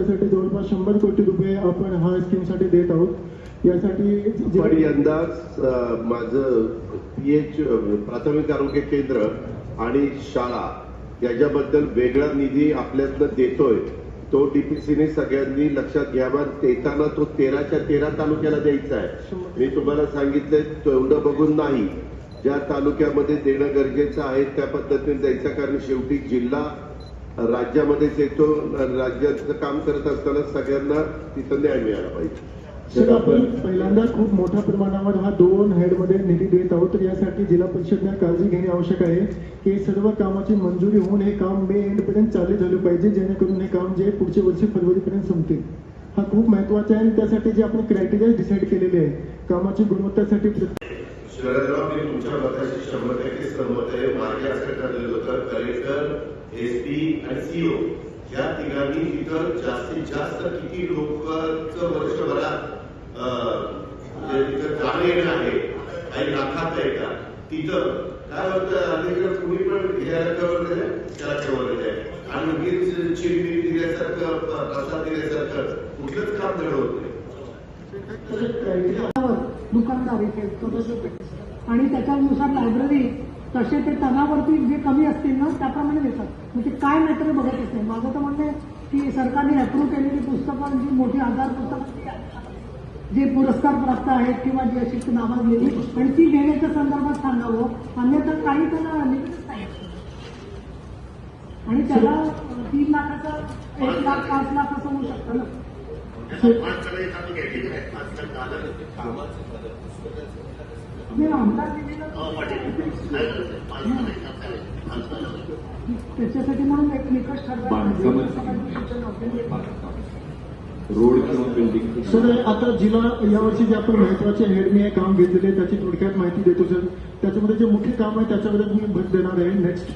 त्यासाठी जवळपास शंभर कोटी रुपये आपण हा स्कीमसाठी देत आहोत. यासाठी पण यंदा माझं पीएच प्राथमिक आरोग्य केंद्र आणि शाळा याच्याबद्दल वेगळा निधी आपल्यातनं देतोय. तो डीपीसीने सगळ्यांनी लक्षात घ्यावा. देताना तो तेराच्या तेरा तालुक्याला द्यायचा आहे. मी तुम्हाला सांगितलंय तेवढं बघून नाही. ज्या तालुक्यामध्ये देणं गरजेचं आहे त्या पद्धतीने द्यायचं कारण शेवटी जिल्हा राज्यामध्येच येतो राज्याचं काम करत असताना सगळ्यांना तिथं न्याय मिळाला पाहिजे. सर आपण पहिल्यांदा खूप मोठ्या प्रमाणावर हा दोन हेडमध्ये निधी देत आहोत. तर यासाठी जिल्हा परिषदने काळजी घेणे आवश्यक आहे की सर्व कामाची मंजुरी होऊन हे काम मे एंड पर्यंत चालू झालं पाहिजे जेणेकरून हे काम जे पुढच्या वर्षी फरवरीपर्यंत संपतील. हा खूप महत्त्वाचा आहे आणि त्यासाठी जे आपण क्रायटेरिया डिसाईड केलेले आहे कामाची गुणवत्तासाठी शिवराजराव मी तुमच्या मताशी शंभर टक्के सहमत आहे. मागे असं ठरलेलं होतं कलेक्टर एसपी आणि सीओ या तिघांनी तिथं जास्तीत जास्त किती लोकांचं वर्षभरात अं, म्हणजे तिथं जाणं येणं आहे काही लाखात आहे का तिथं. काय होतं अलीकडे कुणी पण घ्यायला कवर त्याला कवर आहे आणि उगीच चिरमी दिल्यासारखं प्रसाद दिल्यासारखं कुठलंच काम धड नाही. दुकानदार आणि त्याच्यानुसार लायब्ररी तसे ते तणावरती जे कमी असतील ना त्याप्रमाणे देतात. म्हणजे काय मॅटर बघत असते माझं तर म्हणणं आहे की सरकारने अप्रूव्ह केलेली पुस्तकं जी मोठी आधार पुस्तकं जे पुरस्कार प्राप्त आहेत किंवा जी अशी नावाजलेली आणि ती घेण्याच्या संदर्भात सांगावं अन्यथा काही त्यांना नाही. आणि त्याला तीन लाखाचं एक लाख पाच लाख असं होऊ शकतं ना. त्याच्यासाठी म्हणून एक निकष रोड किंवा बिल्डिंग सर आता जिल्हा यावर्षी जे आपण महत्त्वाचे हेडने हे काम घेतलेले त्याची थोडक्यात माहिती देतो सर. त्याच्यामध्ये जे मुख्य काम आहे त्याच्याबद्दल मी भर देणार आहे. नेक्स्ट